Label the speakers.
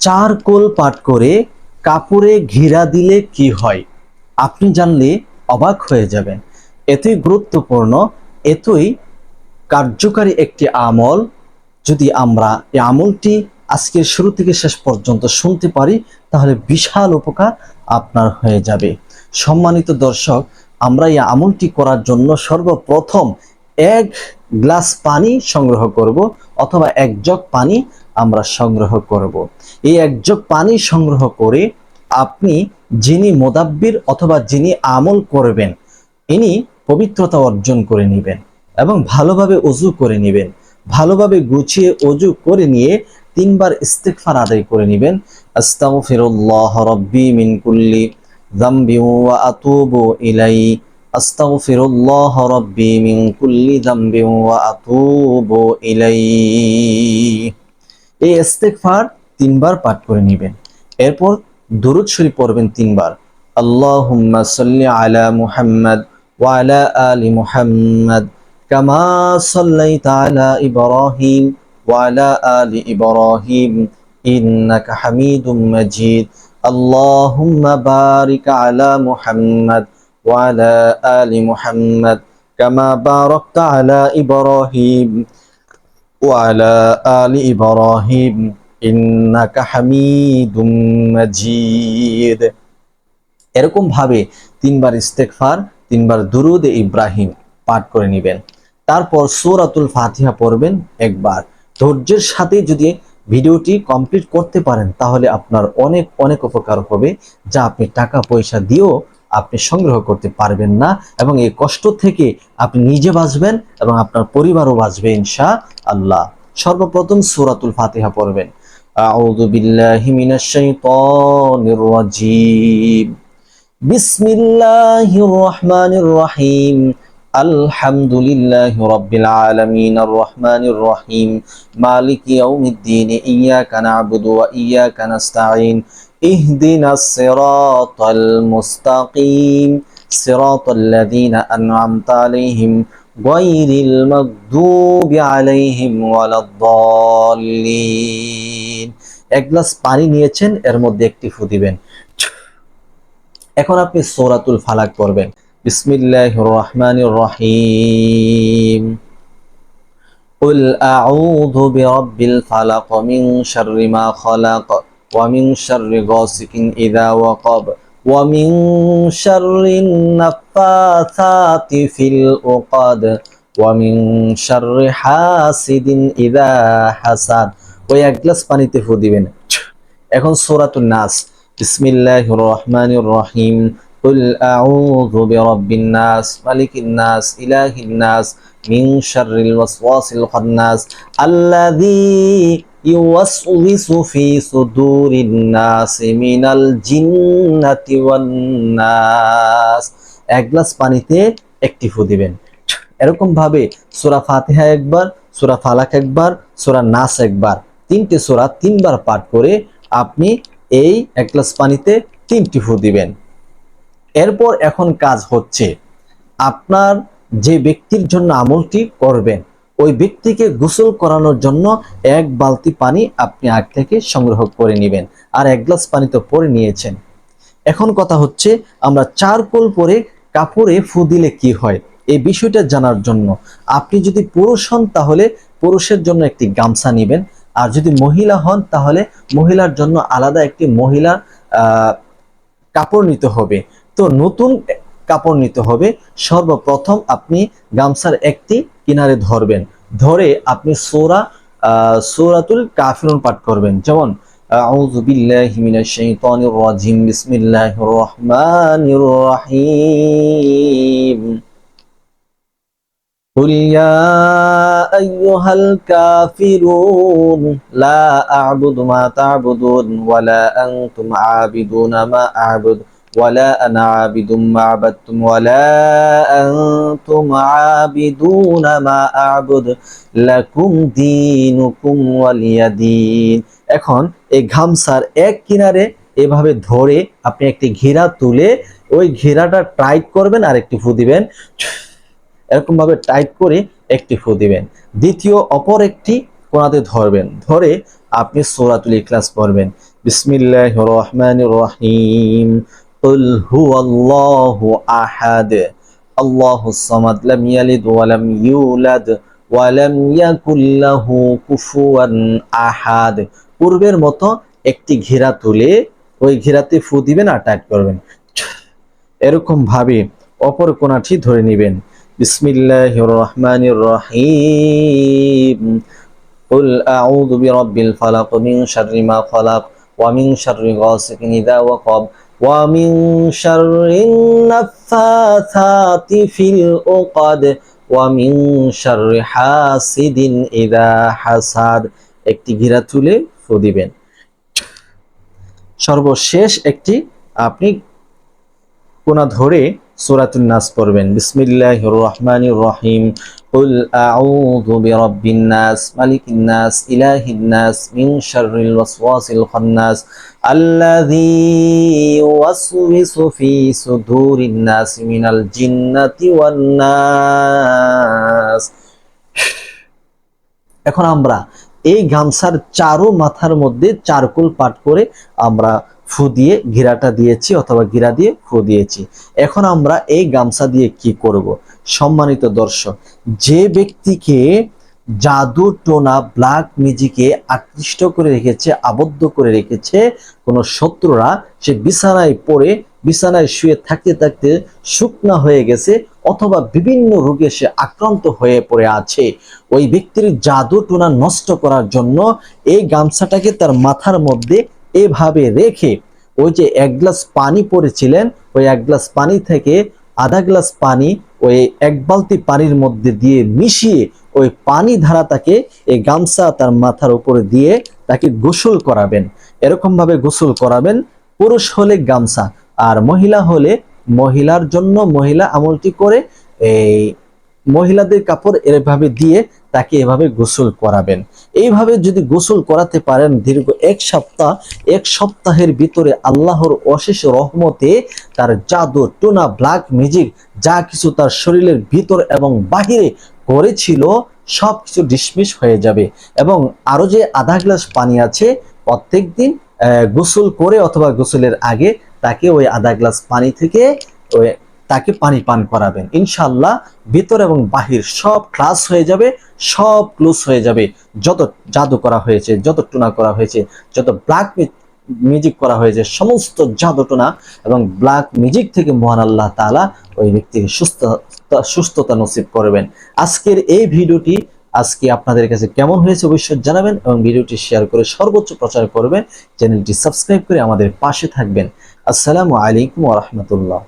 Speaker 1: চার কোল পাঠ করে কাপড়ে ঘিরা দিলে কি হয়? আপনি জানলে অবাক হয়ে যাবেন। এতই গুরুত্বপূর্ণ, এতই কার্যকারী একটি আমল। যদি আমরা এই আমলটি আজকের শুরু থেকে শেষ পর্যন্ত শুনতে পারি, তাহলে বিশাল উপকার আপনার হয়ে যাবে। সম্মানিত দর্শক, আমরা এই আমলটি করার জন্য সর্বপ্রথম এক গ্লাস পানি সংগ্রহ করব অথবা এক জগ পানি আমরা সংগ্রহ করব। এই এক জগ পানি সংগ্রহ করে আপনি যিনি মোদাব্বির অথবা যিনি আমল করবেন, ইনি পবিত্রতা অর্জন করে নেবেন এবং ভালোভাবে অজু করে নেবেন। ভালোভাবে গুছিয়ে অজু করে নিয়ে তিনবার ইস্তেগফার আদায় করে নেবেন। আস্তাগফিরুল্লাহ রাব্বি মিন কুল্লি যামবি ওয়া আতুবু ইলাই ইলাই এই ইস্তেগফার তিনবার পাঠ করে নেবেন। এরপর দুরুদ শরীফ পড়বেন তিনবার। আল্লাহুম্মা সাল্লি আলা মুহাম্মদ ওয়া আলা আলি মুহাম্মদ কামা সাল্লাইতা আলা ইব্রাহিম ওয়া আলা আলি ইব্রাহিম ইন্নাকা হামিদুম মাজিদ। আল্লাহুম্মা বারিক আলা মুহাম্মদ ওয়া আলা আলি মুহাম্মদ কামা বারাকতা আলা ইব্রাহিম। وعلى آل إبراهيم إنك حميد مجيد এরকম ভাবে তিনবার ইস্তেগফার তিনবার দুরুদ ইব্রাহিম পাঠ করে নেবেন তারপর সূরাতুল ফাতিহা পড়বেন একবার ধৈর্যের সাথে যদি ভিডিওটি কমপ্লিট করতে পারেন তাহলে আপনার অনেক অনেক উপকার হবে যা আপনি টাকা পয়সা দিয়েও আপনি সংগ্রহ করতে পারবেন না এবং এই কষ্ট থেকে আপনি নিজে বাঁচবেন এবং আপনার পরিবারও বাঁচবে ইনশা আল্লাহ। সর্বপ্রথম সূরাতুল ফাতিহা পড়বেন। আউযু রহিম। আলহামদুলিল্লাহি রাব্বিল আলামিন। আর اهدنا الصراط المستقيم صراط الذين أنعمت عليهم غير المغضوب عليهم ولا الضالين এক গ্লাস পানি নিয়েছেন এর মধ্যে একটি ফু দিবেন এখন আপনি সূরাতুল ফালাক পড়বেন বিসমিল্লাহির রহমানির রহিম قل أعوذ برب الفلق من شر ما خلق ومن شر غاسق إذا وقب ومن شر النفاثات في العقد ومن شر حاسد إذا حسد ওই এক গ্লাস পানিতে ফু দিবেন এখন সূরাতুন নাস বিসমিল্লাহির রহমানির রহিম قل أعوذ برب الناس ملك الناس إله الناس من شر الوسواس الخناس الذي ইউয়াসউইসু ফি সুদুরিন নাস মিনাল জিন্নাতি ওয়ান নাস এক গ্লাস পানিতে একটি ফু দিবেন। এরকম ভাবে সূরা ফাতিহা একবার, সূরা ফালাক একবার, সূরা নাস একবার, তিনটে সূরা তিনবার পাঠ করে আপনি এই এক গ্লাস পানিতে তিনটি ফু দিবেন। এরপর এখন কাজ হচ্ছে আপনার যে ব্যক্তির জন্য আমলটি করবেন ওই ব্যক্তিকে গোসল করানোর জন্য এক বালতি পানি আপনি আগ থেকে সংগ্রহ করে নেবেন আর এক গ্লাস পানি তো পরে নিয়েছেন। এখন কথা হচ্ছে, আমরা চার কোল পরে কাপড়ে ফু দিলে কি হয়? এই বিষয়টা জানার জন্য। আপনি যদি পুরুষ হন, তাহলে পুরুষের জন্য একটি গামছা নেবেন। আর যদি মহিলা হন, তাহলে মহিলার জন্য আলাদা একটি মহিলার কাপড় নিতে হবে। তো নতুন কাপড় নিতে হবে। সর্বপ্রথম আপনি গামছার একটি কিনারে ধরবেন ধরে আপনি সোরা সূরাতুল কাফিরুন পাঠ করবেন যেমন আউযু বিল্লাহি মিনাশ শাইতানির রাজিম বিসমিল্লাহির রহমানির রহিম قل يا أيها الكافرون لا أعبد ما تعبدون ولا أنتم عابدون ما أعبد ولا أنا عابد ما عبدتم ولا أنتم عابدون ما أعبد لكم دينكم ولي دين এখন এই ঘামসার এক কিনারে এভাবে ধরে আপনি একটি ঘিরা তুলে ওই ঘিরাটা টাইট করবেন আর একটি ফু দিবেন এরকম ভাবে টাইট করে একটি ফু দিবেন দ্বিতীয় অপর একটি কোনাতে ধরবেন ধরে আপনি সূরাতুল ইখলাস পড়বেন বিসমিল্লাহির রহমানির রহিম قل هو الله أحد الله الصمد لم يلد ولم يولد ولم يكن له كفوا أحد পূর্বের মতো একটি ঘেরা তুলে ওই ঘেরাতে ফু দিবেন আর টাইট করবেন এরকম ভাবে অপর কোনাটি ধরে নেবেন বিসমিল্লাহির রহমানির রহিম قل أعوذ برب الفلق من شر ما خلق ومن شر غاسق إذا وقب ومن شر النفاثات في العقد ومن شر حاسد إذا حسد একটি ঘিরা তুলে ফু দিবেন সর্বশেষ একটি আপনি কোনা ধরে সূরাতুন নাস পড়বেন বিসমিল্লাহির রহমানির রহিম قل أعوذ برب الناس ملك الناس إله الناس من شر الوسواس الخناس الذي يوسوس في صدور الناس من الجنة والناس এখন আমরা এই গামছার চারো মাথার মধ্যে চারকোল পাঠ করে আমরা ফু দিয়ে ঘিরাটা দিয়েছি অথবা ঘিরা দিয়ে ফু দিয়েছি। এখন আমরা এই গামছা দিয়ে কি করব? সম্মানিত দর্শক, যে ব্যক্তিকে জাদু টোনা ব্ল্যাক মিউজিকে আকৃষ্ট করে রেখেছে, আবদ্ধ করে রেখেছে, কোনো শত্রুরা, সে বিছানায় পড়ে, বিছানায় শুয়ে থাকতে থাকতে শুকনা হয়ে গেছে অথবা বিভিন্ন রোগে সে আক্রান্ত হয়ে পড়ে আছে, ওই ব্যক্তির জাদু টোনা নষ্ট করার জন্য এই গামছাটাকে তার মাথার মধ্যে এভাবে রেখে ওই যে এক গ্লাস পানি পড়েছিলেন, ওই এক গ্লাস পানি থেকে আধা গ্লাস পানি ওই এক বালতি পানির মধ্যে দিয়ে মিশিয়ে ওই পানি ধারাটাকে এই গামছা তার মাথার উপরে দিয়ে তাকে গোসল করাবেন। এরকম ভাবে গোসল করাবেন, পুরুষ হলে গামছা আর মহিলা হলে মহিলার জন্য মহিলা আমলটি করে এই মহিলাদের কাপড় এভাবে দিয়ে তাকে এভাবে গোসল করাবেন। এইভাবে যদি গোসল করাতে পারেন দীর্ঘ এক সপ্তাহ, এক সপ্তাহের ভিতরে আল্লাহর অশেষ রহমতে তার জাদু, টুনা ব্ল্যাক ম্যাজিক যা কিছু তার শরীরের ভিতর এবং বাহিরে করেছিল সব কিছু ডিসমিস হয়ে যাবে। এবং আরও যে আধা গ্লাস পানি আছে, প্রত্যেক দিন গোসল করে অথবা গোসলের আগে তাকে ওই আধা গ্লাস পানি থেকে ওই তাকে পানি পান করাবেন। ইনশাল্লাহ ভিতর এবং বাহির সব ক্লাস হয়ে যাবে, সব ক্লোজ হয়ে যাবে। যত জাদু করা হয়েছে, যত টুনা করা হয়েছে, যত ব্ল্যাক মিউজিক করা হয়েছে, সমস্ত জাদু জাদুটনা এবং ব্ল্যাক মিউজিক থেকে মহান আল্লাহ তাআলা ওই ব্যক্তিকে সুস্থ, সুস্থতা নসিব করবেন। আজকের এই ভিডিওটি আজকে আপনাদের কাছে কেমন হয়েছে অবশ্যই জানাবেন এবং ভিডিওটি শেয়ার করে সর্বোচ্চ প্রচার করবেন। চ্যানেলটি সাবস্ক্রাইব করে আমাদের পাশে থাকবেন। আসসালামু আলাইকুম রাহমাতুল্লাহ।